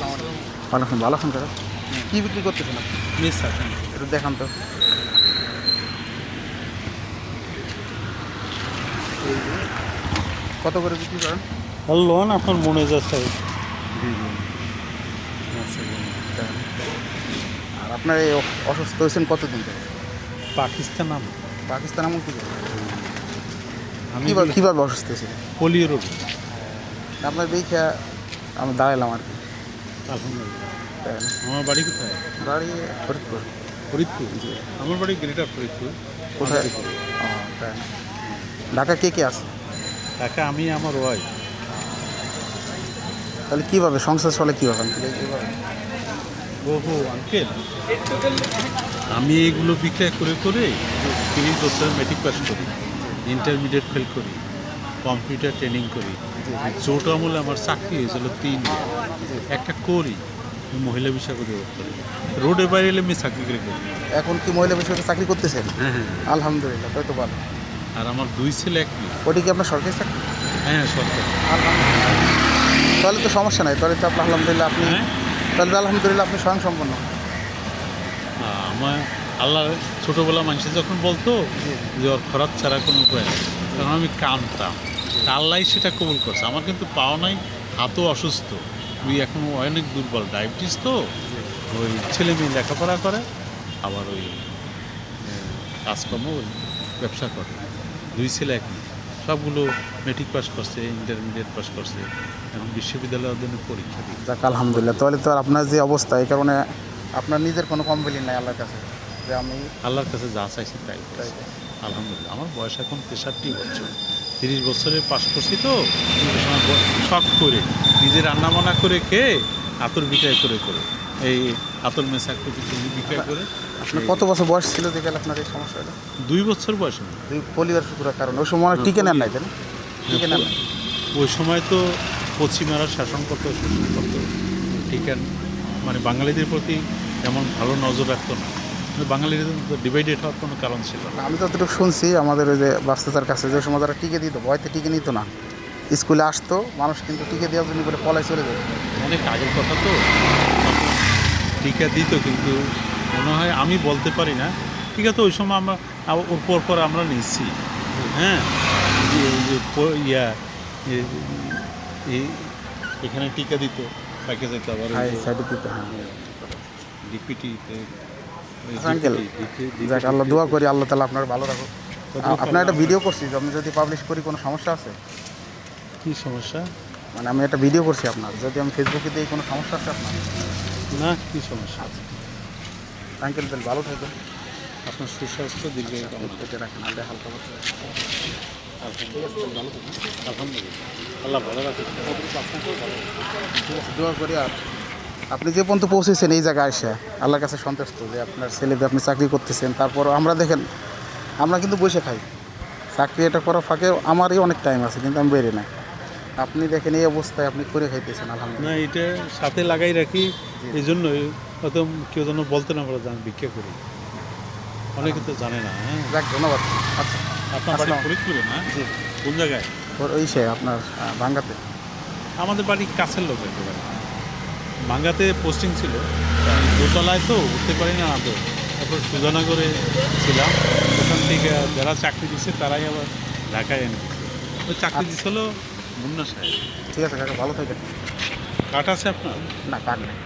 ওয়ালাইকুম ভালো আছেন কাকা। কী বিক্রি করতেছেন আপনি? মিস আছেন একটু দেখান তো। কত করে বিক্রি করেন? আর লোন আপনার মনে যাচ্ছে। আর আপনার এই অসুস্থ হয়েছেন কতদিন থেকে পাকিস্তান নাম পাকিস্তান এমন কি আমি কীভাবে কীভাবে অসুস্থ হয়েছিল পোলিও রোগ। আপনার দেখে আমি দাঁড়ালাম আর কি। আলহামদুলিল্লাহ আমার বাড়ি কোথায়? বাড়ি ফরিদপুর। ফরিদপুর? আমার বাড়ি গ্রেটার ফরিদপুর। কোথায়? ঢাকা কে কে আছে? তাকে আমি আমার ওয়াইফ তাহলে কীভাবে? সংসার চলে কীভাবে? ওহো আঙ্কেল আমি এগুলো বিক্রয় করে করে তিরিশ বছর মেট্রিক পাস করি। ইন্টারমিডিয়েট ফেল করি। কম্পিউটার ট্রেনিং করি। জোট আমলে আমার চাকরি হয়েছিল তিন একটা করি মহিলা বিষয় করি রোডে বাইরে এলে আমি চাকরি করে করি এখন কি মহিলা বিষয়ে চাকরি করতেছেন? হ্যাঁ হ্যাঁ। আলহামদুলিল্লাহ তাই তো ভালো। আর আমার দুই ছেলে এক মেয়ে। ওটি কি আপনার সরকারি চাকরি? হ্যাঁ সরকার। আলহামদুলিল্লাহ। তাহলে তো সমস্যা নাই তাহলে তো আপনার আলহামদুলিল্লাহ আপনি হ্যাঁ? তাহলে তো আলহামদুলিল্লাহ আপনি স্বয়ং সম্পন্ন আমার আল্লাহ ছোটোবেলা মানুষে যখন বলতো যে ওর খরাত ছাড়া কোনো উপায় নেই। তখন আমি কানতাম। আল্লাহ সেটা কবুল করছে। আমার কিন্তু পাওয়া নাই হাতও অসুস্থ। তুই এখন অনেক দুর্বল ডায়াবেটিস তো। ওই ছেলে মেয়ে লেখাপড়া করে আবার ওই কাজকর্ম ওই ব্যবসা করে। দুই ছেলে এক সবগুলো মেট্রিক পাস করছে ইন্টারমিডিয়েট পাস করছে। এখন বিশ্ববিদ্যালয়ের অধীনে পরীক্ষা দিই যাক আলহামদুলিল্লাহ। তাহলে তো আর আপনার যে অবস্থা এই কারণে আপনার নিজের কোনো কমপ্লেন নাই আল্লাহর কাছে যে আমি আল্লাহর কাছে যা চাইছি তাই তাই আলহামদুলিল্লাহ। আমার বয়স এখন তেষট্টি বছর। তিরিশ বছরে পাশ করছি তো শখ করে নিজে রান্না বান্না করে খেয়ে আতর বিক্রয় করে করে এই আতর মেশা করে বিক্রয় করে। আপনার কত বছর বয়স ছিল গেলে আপনার এই সমস্যা হলো? দুই বছর বয়স। দুই পরিবার শুকুরের কারণে ওই সময় টিকে নেন নাই তাই না? টিকে নেন ওই সময় তো পশ্চিমারা শাসন করতো শোষণ করতো। ঠিক মানে বাঙালিদের প্রতি তেমন ভালো নজর রাখতো না। ডিভাইডেড হওয়ার কোনো কারণ ছিল না। আমি যতটুকু শুনছি আমাদের ওই যে বাস্ততার কাছে যে সময় তারা টিকে দিত ভয়তে টিকে নিত না। স্কুলে আসতো মানুষ কিন্তু টিকে দেওয়ার জন্য করে পলাই চলে যেত। অনেক আগের কথা তো। টিকা দিত কিন্তু মনে হয় আমি বলতে পারি না। ঠিক আছে ওই সময় আমরা ওর পর পর আমরা নিচ্ছি। হ্যাঁ ইয়া এই- এখানে টিকা দিত প্যাকেজ যেত আবার হ্যাঁ আচ্ছা, যাক আল্লাহ দোয়া করি আল্লাহ তালা আপনার ভালো রাখো আপনার একটা ভিডিও করছি আমি যদি পাবলিশ করি কোনো সমস্যা আছে? কি সমস্যা? মানে আমি একটা ভিডিও করছি আপনার যদি আমি ফেসবুকে দিই কোনো সমস্যা আছে আপনার? না কি সমস্যা? আছে আঙ্কেল তাহলে ভালো থাকবেন। আপনার সুস্বাস্থ্য করি। পেটে রাখেন আল্লাহ হালকা করতে আলহামদুলিল্লাহ। আল্লাহ ভালো রাখুন দোয়া করি আর আপনি যে পর্যন্ত পৌঁছেছেন এই জায়গায় এসে আল্লাহর কাছে সন্তুষ্ট যে আপনার ছেলেকে আপনি চাকরি করতেছেন। তারপর আমরা দেখেন আমরা কিন্তু বসে খাই। চাকরি এটা করার ফাঁকে আমারই অনেক টাইম আছে কিন্তু আমি বেরে না। আপনি দেখেন এই অবস্থায় আপনি করে খাইতেছেন আলহামদুলিল্লাহ। না এটা সাথে লাগাই রাখি এই জন্যই হয়তো কেউ যেন বলতে না পারে যে আমি ভিক্ষা করি। অনেকে তো জানে না হ্যাঁ। যাক ধন্যবাদ। আচ্ছা আপনার বাড়ি ফরিদপুরে না? জি। কোন জায়গায়? ওই সে আপনার ভাঙ্গাতে। আমাদের বাড়ি কাছের লোক একেবারে। মাঙ্গাতে পোস্টিং ছিল। দোতলায় তো উঠতে পারি না তো তারপর সুজানগরে ছিলাম। ওখান থেকে যারা চাকরি দিচ্ছে তারাই আবার ঢাকায় এনে দিচ্ছে। ওই চাকরি দিচ্ছিল মুন্না সাহেব। ঠিক আছে কাকা ভালো থাকে কাঠ আছে আপনার? না কাঠ নেই।